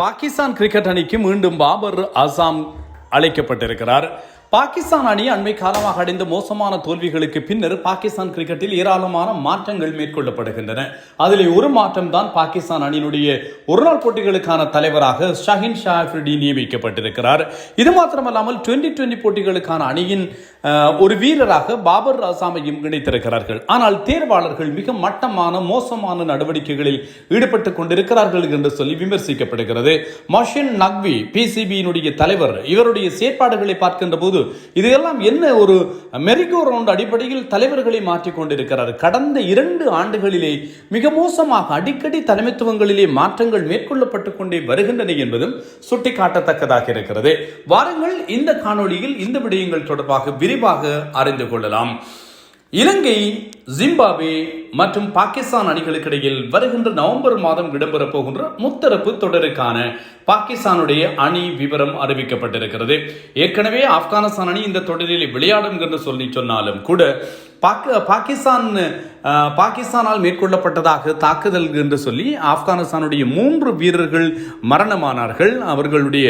Pakistan cricket அணிக்கு மீண்டும் பாபர் அசாம் அழைக்கப்பட்டிருக்கிறார். பாகிஸ்தான் அணி அண்மை காலமாக அடைந்த மோசமான தோல்விகளுக்கு பின்னர் பாகிஸ்தான் கிரிக்கெட்டில் ஏராளமான மாற்றங்கள் மேற்கொள்ளப்படுகின்றன. அதில் ஒரு மாற்றம் தான் பாகிஸ்தான் அணியினுடைய ஒருநாள் போட்டிகளுக்கான தலைவராக ஷஹின் ஷா அஃப்ரிடி நியமிக்கப்பட்டிருக்கிறார். இது மாத்திரமல்லாமல் டுவெண்டி டுவெண்டி போட்டிகளுக்கான அணியின் ஒரு வீரராக பாபர் ராசாமையும் இணைத்திருக்கிறார்கள். ஆனால் தேர்வாளர்கள் மிக மட்டமான மோசமான நடவடிக்கைகளில் ஈடுபட்டுக் கொண்டிருக்கிறார்கள் என்று சொல்லி விமர்சிக்கப்படுகிறது. மஷின் நக்வி பிசிபியினுடைய தலைவர் இவருடைய செயற்பாடுகளை பார்க்கின்ற போது இதெல்லாம் என்ன ஒரு மெரிகோ ரவுண்ட் அடிப்படையில் தலைவர்களை மாற்றிக்கொண்டிருக்கிறார் கடந்த இரண்டு ஆண்டுகளிலே மிக மோசமாக அடிக்கடி தலைமைத்துவங்களிலே மாற்றங்கள் மேற்கொள்ளப்பட்டுக் கொண்டே வருகின்றன என்பதும் சுட்டிக்காட்டத்தக்கதாக இருக்கிறது. வாருங்கள் இந்த காணொளியில் இந்த விடயங்கள் தொடர்பாக விரிவாக அறிந்து கொள்ளலாம். இலங்கை ஜிம்பாப்வே மற்றும் பாகிஸ்தான் அணிகளுக்கு இடையில் வருகின்ற நவம்பர் மாதம் இடம்பெறப் போகின்ற முத்தரப்பு தொடருக்கான பாகிஸ்தானுடைய அணி விவரம் அறிவிக்கப்பட்டிருக்கிறது. ஏற்கனவே ஆப்கானிஸ்தான் அணி இந்த தொடரில் விளையாடும் என்று சொல்லி சொன்னாலும் கூட பாக்க பாகிஸ்தான் பாகிஸ்தானால் மேற்கொள்ளப்பட்டதாக தாக்குதல் என்று சொல்லி ஆப்கானிஸ்தானுடைய மூன்று வீரர்கள் மரணமானார்கள். அவர்களுடைய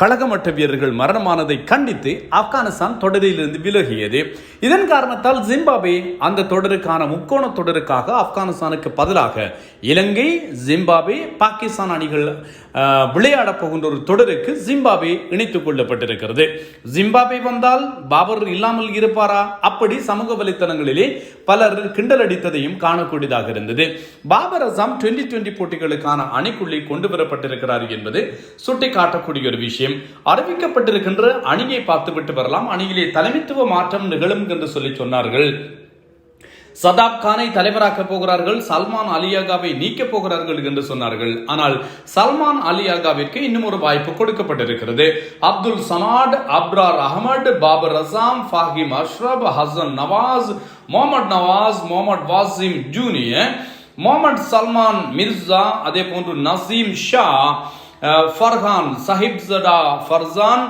கழகமட்ட வீரர்கள் மரணமானதை கண்டித்து ஆப்கானிஸ்தான் தொடரிலிருந்து விலகியது. இதன் காரணத்தால் ஜிம்பாப்வே அந்த தொடருக்கான முக்கோண தொடருக்காக ஆப்கானிஸ்தானுக்கு பதிலாக இலங்கை ஜிம்பாப்வே பாகிஸ்தான் அணிகள் விளையாடப் போகின்ற ஒரு தொடருக்கு ஜிம்பாப்வே இணைத்துக் கொள்ளப்பட்டிருக்கிறது. ஜிம்பாபே வந்தால் பாபர் இல்லாமல் இருப்பாரா? அப்படி சமூக வலைத்தளங்களிலே பலர் கிண்டல் அடித்ததையும் காணக்கூடியதாக இருந்தது. பாபர் அசாம் டுவெண்டி டுவெண்டி போட்டிகளுக்கான அணிக்குள்ளே கொண்டு வரப்பட்டிருக்கிறார் என்பது சுட்டிக்காட்டக்கூடிய ஒரு விஷயம். அறிவிக்கப்பட்டிருக்கின்ற அணியை பார்த்துவிட்டு வரலாம். அணியிலே தலைமைத்துவ மாற்றம் நிகழும் என்று சொல்லி சொன்னார்கள். சதாப் கானை தலைவராக்கப் போகிறார்கள் சல்மான் அலியாகாவை நீக்க போகிறார்கள் என்று சொன்னார்கள். ஆனால் சல்மான் அலியாகாவிற்கு இன்னும் ஒரு வாய்ப்பு கொடுக்கப்பட்டிருக்கிறது. அப்துல் சமாட் அப்ரார் அகமது பாபர் அசாம் ஃபாஹிம் அஷ்ரப் ஹசன் நவாஸ் முகமது நவாஸ் முகமது வாசிம் ஜூனியர் முகமது சல்மான் மிர்சா அதே போன்று நசீம் ஷா ஃபர்ஹான் சஹிப் ஜடா ஃபர்சான்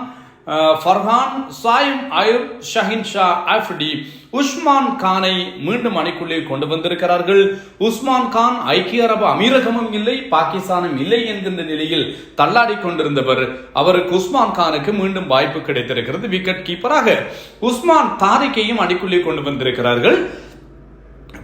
ஃபர்ஹான் சாயிம் அயுப் ஷஹின் ஷா ஆஃப்டி உஸ்மான் கானை மீண்டும் அணிக்குள்ளே கொண்டு வந்திருக்கிறார்கள். உஸ்மான் கான் ஐக்கிய அரபு அமீரகமும் இல்லை பாகிஸ்தானும் இல்லை என்கின்ற நிலையில் தள்ளாடி கொண்டிருந்தவர். அவருக்கு உஸ்மான் கானுக்கு மீண்டும் வாய்ப்பு கிடைத்திருக்கிறது விக்கெட் கீப்பராக. உஸ்மான் தாரிக்கையும் அணிக்குள்ளே கொண்டு வந்திருக்கிறார்கள்.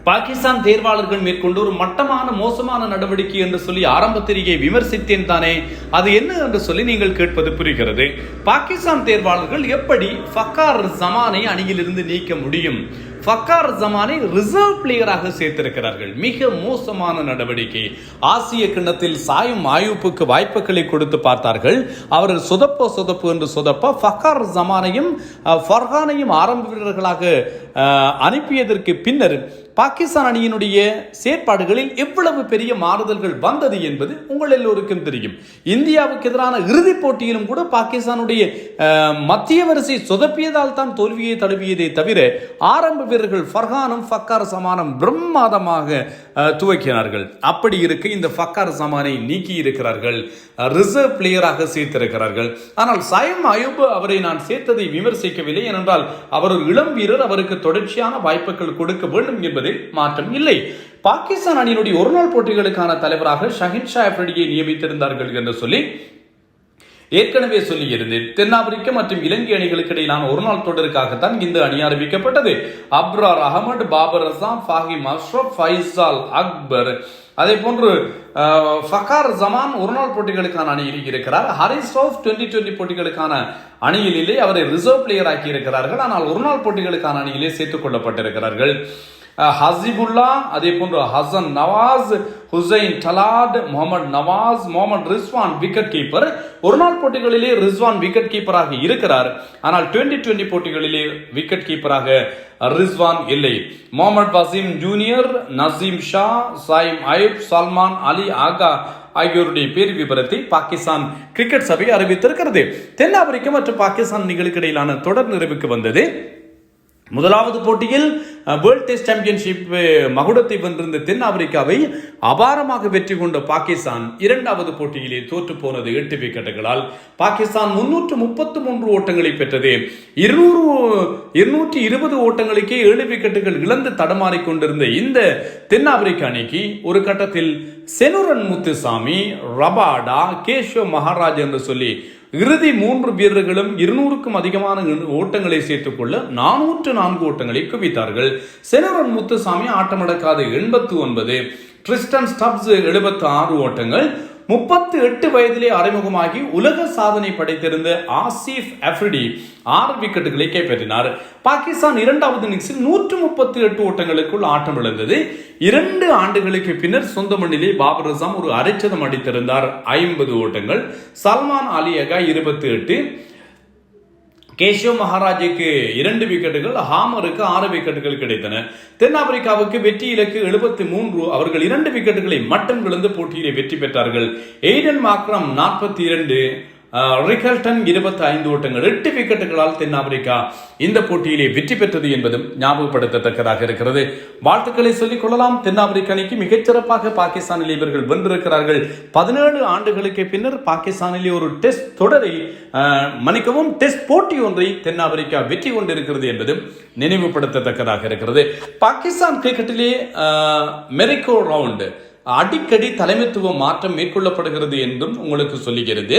பாகிஸ்தான் தேர்வாளர்கள் மேற்கொண்டு ஒரு மட்டமான மோசமான நடவடிக்கை என்று சொல்லி ஆரம்பத்திலேயே விமர்சித்தேன் தானே? அது என்ன என்று சொல்லி நீங்கள் கேட்பது புரிகிறது. பாகிஸ்தான் தேர்வாளர்கள் எப்படி ஃபக்கார் ஜமானை அணியிலிருந்து நீக்க முடியும்? ஃபக்கார் ஜமானை ரிசர்வ் பிளேயராக சேர்த்திருக்கிறார்கள். மிக மோசமான நடவடிக்கை. ஆசிய கிண்ணத்தில் சாயும் ஆயுப்புக்கு வாய்ப்புகளை கொடுத்து பார்த்தார்கள். அவர் சொதப்போ சொதப்பு என்று சொதப்ப ஃபக்கார் ஜமானையும் ஃபர்ஹானையும் ஆரம்ப வீரர்களாக அனுப்பியதற்கு பின்னர் பாகிஸ்தான் அணியினுடைய செயற்பாடுகளில் எவ்வளவு பெரிய மாறுதல்கள் வந்தது என்பது உங்கள் எல்லோருக்கும் தெரியும். இந்தியாவுக்கு எதிரான இறுதிப் போட்டியிலும் கூட பாகிஸ்தானுடைய மத்திய வரிசை சொதப்பியதால் தான் தோல்வியை தழுவியதே தவிர ஆரம்ப வீரர்கள் ஃபர்ஹானும் ஃபக்கார் சமானம் பிரம்மாதமாக துவக்கினார்கள். அப்படி இருக்க இந்த ஃபக்கார் சமானை நீக்கி இருக்கிறார்கள். ரிசர்வ் பிளேயராக சேர்த்திருக்கிறார்கள். ஆனால் சயம் அயூப் அவரை நான் சேர்த்ததை விமர்சிக்கவில்லை. ஏனென்றால் அவர் இளம் வீரர் அவருக்கு தொடர்ச்சியான வாய்ப்புகள் கொடுக்க வேண்டும் என்பதில் மாற்றம் இல்லை. பாகிஸ்தான் அணியினுடைய ஒருநாள் போட்டிகளுக்கான தலைவராக ஷஹின் ஷா அப்ரிடியை நியமித்திருந்தார்கள் என்று சொல்லி ஏற்கனவே சொல்லியிருந்தேன். தென்னாப்பிரிக்க மற்றும் இலங்கை அணிகளுக்கு இடையிலான ஒரு நாள் தொடருக்காகத்தான் இந்த அணி அறிவிக்கப்பட்டது. அப்ரார் அகமது பாபர் அசாம் ஃபாஹிம் அஷ்ரப் ஃபைசால் அக்பர் அதே போன்று ஃபகார் ஜமான் ஒரு நாள் போட்டிகளுக்கான அணியில் இருக்கிறார். ஹரிஸ் ஆஃப் டுவெண்டி டுவெண்டி போட்டிகளுக்கான அணியில் இல்லை அவரை ரிசர்வ் பிளேயர் ஆக்கி இருக்கிறார்கள் ஆனால் ஒரு நாள் போட்டிகளுக்கான அணியிலே சேர்த்துக் கொள்ளப்பட்டிருக்கிறார்கள். ஹசிபுல்லா அதே போன்று ஹசன் நவாஸ் ஹுசைன் டலாட் முகமது நவாஸ் முகமது ரிஸ்வான் விக்கெட் கீப்பர் ஒரு நாள் போட்டிகளிலே ரிஸ்வான் விக்கெட் கீப்பராக இருக்கிறார். ஆனால் டுவெண்டி டுவெண்டி போட்டிகளிலே விக்கெட் கீப்பராக ரிஸ்வான் இல்லை. முகமது வசீம் ஜூனியர் நசீம் ஷா சாயிம் அயூப் சல்மான் அலி ஆகா ஆகியோருடைய பேர் விபரத்தை பாகிஸ்தான் கிரிக்கெட் சபை அறிவித்திருக்கிறது. தென்னாப்பிரிக்கா மற்றும் பாகிஸ்தான் நிகழ்ச்சிக்கு இடையிலான தொடர் நிறைவுக்கு வந்தது. முதலாவது போட்டியில் வேர்ல்ட் டெஸ்ட் சாம்பியன்ஷிப் மகுடத்தை வென்றிருந்த தென் ஆப்பிரிக்காவை அபாரமாக வெற்றி கொண்ட பாகிஸ்தான் இரண்டாவது போட்டியிலே தோற்று போனது எட்டு விக்கெட்டுகளால். பாகிஸ்தான் முன்னூற்று முப்பத்து மூன்று ஓட்டங்களை பெற்றது. இருநூறு இருநூற்றி இருபது ஓட்டங்களுக்கே ஏழு விக்கெட்டுகள் இழந்து தடமாறி கொண்டிருந்த இந்த தென்னாப்பிரிக்க அணிக்கு ஒரு கட்டத்தில் செனுரன் முத்துசாமி ரபாடா கேஷவ் மகாராஜ் என்று சொல்லி இறுதி மூன்று வீரர்களும் இருநூறுக்கும் அதிகமான ஓட்டங்களை சேர்த்துக் கொள்ள நானூற்று நான்கு ஓட்டங்களை குவித்தார்கள். செனரன் முத்துசாமி ஆட்டமடக்காத எண்பத்து ஒன்பது. ட்ரிஸ்டன் ஸ்டப்ஸ் எழுபத்து ஆறு ஓட்டங்கள். முப்பத்து எட்டு வயதிலே அறிமுகமாகி உலக சாதனை படைத்திருந்த ஆசிஃப் அஃப்ரிடி ஆறு விக்கெட்டுகளை கைப்பற்றினார். பாகிஸ்தான் இரண்டாவது இன்னிங்ஸில் நூற்று முப்பத்தி எட்டு ஓட்டங்களுக்குள் ஆட்டம் இழந்தது. இரண்டு ஆண்டுகளுக்கு பின்னர் சொந்த மண்ணிலே பாபர் அசாம் ஒரு அரைச்சதம் அடித்திருந்தார். ஐம்பது ஓட்டங்கள். சல்மான் அலி அகா இருபத்தி எட்டு கேஷவ் மகாராஜுக்கு இரண்டு விக்கெட்டுகள் ஹாமருக்கு ஆறு விக்கெட்டுகள் கிடைத்தன. தென்னாப்பிரிக்காவுக்கு வெற்றி இலக்கு எழுபத்தி மூன்று. அவர்கள் இரண்டு விக்கெட்டுகளை மட்டும் விழுந்து போட்டியிலே வெற்றி பெற்றார்கள். எய்டன் மாக்ரம் நாற்பத்தி இரண்டு ரிகல்டன் இருபத்தி ஐந்து ஓட்டங்கள் எட்டு விக்கெட்டுகளால் தென்னாப்பிரிக்கா இந்த போட்டியிலே வெற்றி பெற்றது என்பதும் ஞாபகப்படுத்தத்தக்கதாக இருக்கிறது வாழ்த்துக்களை சொல்லிக் கொள்ளலாம் தென்னாப்பிரிக்க அணிக்கு மிகச்சிறப்பாக பாகிஸ்தானில் இவர்கள் வென்றிருக்கிறார்கள் பதினேழு ஆண்டுகளுக்கு பின்னர் பாகிஸ்தானிலே ஒரு டெஸ்ட் தொடரை மன்னிக்கவும் டெஸ்ட் போட்டி ஒன்றை தென்னாப்பிரிக்கா வெற்றி கொண்டிருக்கிறது என்பதும் நினைவுபடுத்தத்தக்கதாக இருக்கிறது பாகிஸ்தான் கிரிக்கெட்டிலே மெரிகோ மெரிக்கோ அடிக்கடி தலைமைத்துவ மாற்றம் மேற்கொள்ளப்படுகிறது என்றும் உங்களுக்கு சொல்லுகிறது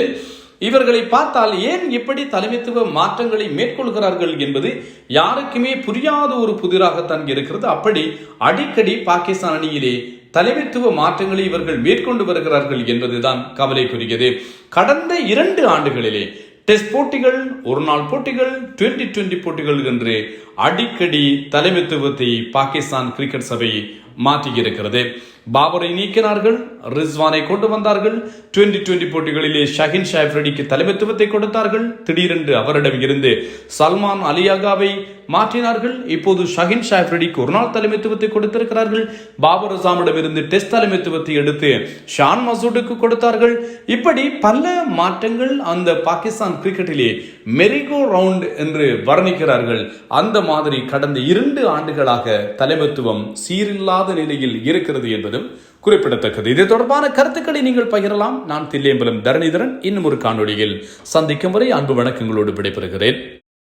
இவர்களை பார்த்தால் ஏன் இப்படி தலைமைத்துவ மாற்றங்களை மேற்கொள்கிறார்கள் என்பது யாருக்குமே புரியாத ஒரு புதிராகத்தான் இருக்கிறது. அப்படி அடிக்கடி பாகிஸ்தான் அணியிலே தலைமைத்துவ மாற்றங்களை இவர்கள் மேற்கொண்டு வருகிறார்கள் என்பதுதான் கவலைக்குரியது. கடந்த இரண்டு ஆண்டுகளிலே டெஸ்ட் போட்டிகள் ஒரு நாள் போட்டிகள் டுவெண்டி டுவெண்டி போட்டிகள் என்று அடிக்கடி தலைமைத்துவத்தை பாகிஸ்தான் கிரிக்கெட் சபை மாற்றியிருக்கிறது. பாபரை நீக்கினார்கள் ரிஸ்வானை கொண்டு வந்தார்கள் டுவெண்டி டுவெண்டி போட்டிகளிலே ஷஹின் ஷாஃப்ரடிக்கு தலைமைத்துவத்தை கொடுத்தார்கள் திடீரென்று அவரிடம் இருந்து சல்மான் அலியாகாவை மாற்றினார்கள் இப்போது ஷஹின் ஷாஃப்ரடிக்கு ஒரு நாள் தலைமைத்துவத்தை கொடுத்திருக்கிறார்கள். பாபர் அசாமிடம் இருந்து டெஸ்ட் தலைமைத்துவத்தை எடுத்து ஷான் மசூடுக்கு கொடுத்தார்கள். இப்படி பல மாற்றங்கள் அந்த பாகிஸ்தான் கிரிக்கெட்டிலே மெரிகோ ரவுண்ட் என்று வர்ணிக்கிறார்கள். அந்த மாதிரி கடந்த இரண்டு ஆண்டுகளாக தலைமைத்துவம் சீரில்லாத நிலையில் இருக்கிறது என்பதும் குறிப்பிடத்தக்கது. இது தொடர்பான கருத்துக்களை நீங்கள் பகிரலாம். நான் தில்லியம்பலம் தரணிதரன். இன்னும் ஒரு காணொளியில் சந்திக்கும் வரை அன்பு வணக்கங்களோடு விடைபெறுகிறேன்.